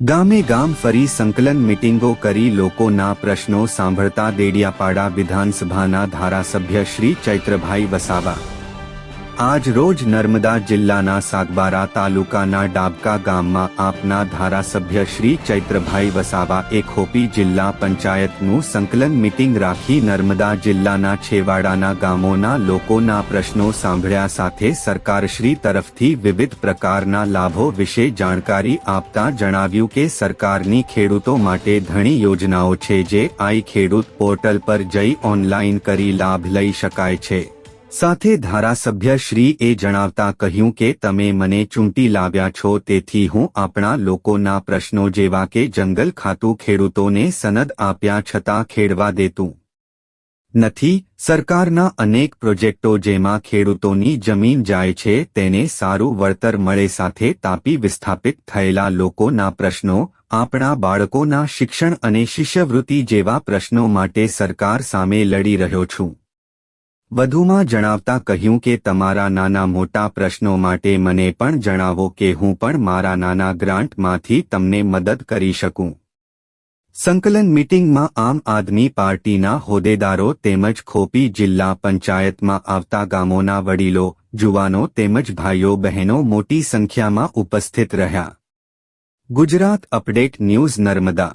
ગામે ગામ ફરી સંકલન મિટિંગો કરી લોકોના પ્રશ્નો સાંભળતા દેડિયાપાડા વિધાનસભાના ધારાસભ્ય શ્રી ચૈત્રભાઈ વસાવા આજ રોજ નર્મદા જિલ્લાના સાગબારા તાલુકાના ડાબકા ગામમાં આપના ધારાસભ્ય શ્રી ચૈત્રભાઈ વસાવા એ ખોપી જિલ્લા પંચાયતનું સંકલન મિટિંગ રાખી નર્મદા જિલ્લાના છેવાડાના ગામોના લોકોના પ્રશ્નો સાંભળ્યા સાથે સરકારશ્રી તરફથી વિવિધ પ્રકારના લાભો વિશે જાણકારી આપતા જણાવ્યું કે સરકારની ખેડૂતો માટે ઘણી યોજનાઓ છે જે આઈ ખેડૂત પોર્ટલ પર જઈ ઓનલાઈન કરી લાભ લઈ શકાય છે. સાથે ધારાસભ્ય શ્રી એ જણાવતા કહ્યું કે તમે મને ચૂંટી લાવ્યા છો, તેથી હું આપણા લોકોના પ્રશ્નો જેવા કે જંગલ ખાતું ખેડૂતોને સનદ આપ્યા છતાં ખેડવા દેતું નથી. સરકારના અનેક પ્રોજેક્ટો જેમાં ખેડૂતોની જમીન જાય છે, તેને સારું વળતર મળે સાથે તાપી વિસ્થાપિત થયેલા લોકોના પ્રશ્નો, આપણા બાળકોના શિક્ષણ અને શિષ્યવૃત્તિ જેવા પ્રશ્નો માટે સરકાર સામે લડી રહ્યો છું. વધુમાં જણાવતા કહ્યું કે તમારા નાના મોટા પ્રશ્નો માટે મને પણ જણાવો કે હું પણ મારા નાના ગ્રાન્ટમાંથી તમને મદદ કરી શકું. સંકલન મિટિંગમાં આમ આદમી પાર્ટીના હોદ્દેદારો તેમજ ખોપી જિલ્લા પંચાયતમાં આવતા ગામોના વડીલો, જુવાનો તેમજ ભાઈઓ બહેનો મોટી સંખ્યામાં ઉપસ્થિત રહ્યા. Gujarat update news Narmada